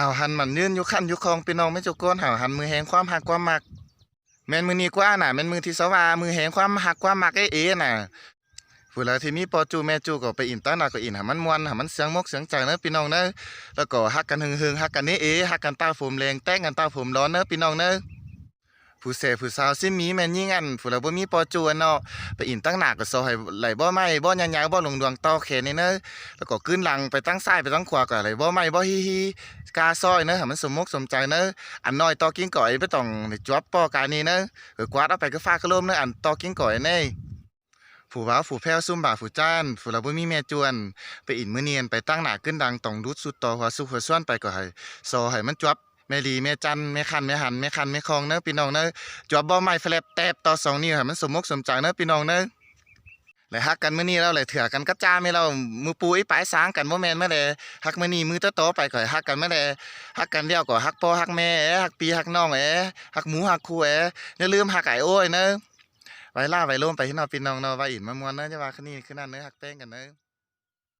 หาวหันมันยืนอยู่ขั้นอยู่คลองพี่น้องไม่จุกก้นหาวหันมือแหงความหักความมักแม่นมือนี้กว่าน่ะแม่นมือที่สว่ามือแหงความหักความมักไอ้เอ๋น่ะผู้แล้วที่มีปอจูแม่จูก็ไปอินต้าหนาก็อินหามันมวนหามันเสียงมกเสียงใจเนอะพี่น้องเนอะแล้วก็ฮักกันหึงๆฮักกันนี่เอ๋ฮักกันตาผมแรงแต่งกันตาผมร้อนเนอะพี่น้องเนอะ ผู้เสพผู้สาวซิมีแม่นยิ่งอันผู้แล้วบ่มีปอจูนเนาะไปอินตั้งหนาก็ซอให้ไหลบ่ไหม้บ่ยางๆบ่หลงดวงต่อแขนนี่เนอะแล้วก็ขึ้นหลังไปตั้งซ้ายไปตั้งขวาก็ไหลบ่ไหม้บ่ฮิฮิกาซอยเนอะให้มันสมมกสมใจเนอะอันน้อยต่อกิ้งก่อยบ่ต้องจวบปอกานี่เนอะเออกวาดเอาไปก็ฟ้ากระลมเนอะอันตอกิ้งก่อยแน่ผู้ว้าวผู้แพ้วซุ่มบ่าผู้จ้านผู้เราบ่มีแม่จวน ไปอินมื้อเนียนไปตั้งหน้าขึ้นดังต้องรุดสุดต่อหัวสุหัวส่วนไปก็ให้ซอให้มันจวบ แม่ลีแม่จันแม่คันแม่หันแม่คันแม่คองเนอะพี่น้องเนอะจวบบ่ไม้แฟลบแตบต่อสองนิ้วให้มันสมมกสมใจเนอะพี่น้องเนอะและฮักกันเมื้อนี้แล้วเลยเถื่อกันกระจ้าไม่เรา มือปุ้ยปลายสางกันบ่แมนแม่แลฮักเมื้อนี้มือโตๆไปก็ให้ฮักกันแม่แลฮักกันเดียวก็ฮักพ่อฮักแม่ฮักพี่ฮักน้องเอ้ฮักหมูฮักคู่เอ้อย่าลืมหักไก่โอ้ยเนอะไว้ล่าไว้ล่มไปที่นอนพี่น้องเนาะไว้อินมามวนเนอะจะว่าคืนนี้คืนนั้นเนอะหักแป้งกันเนอะ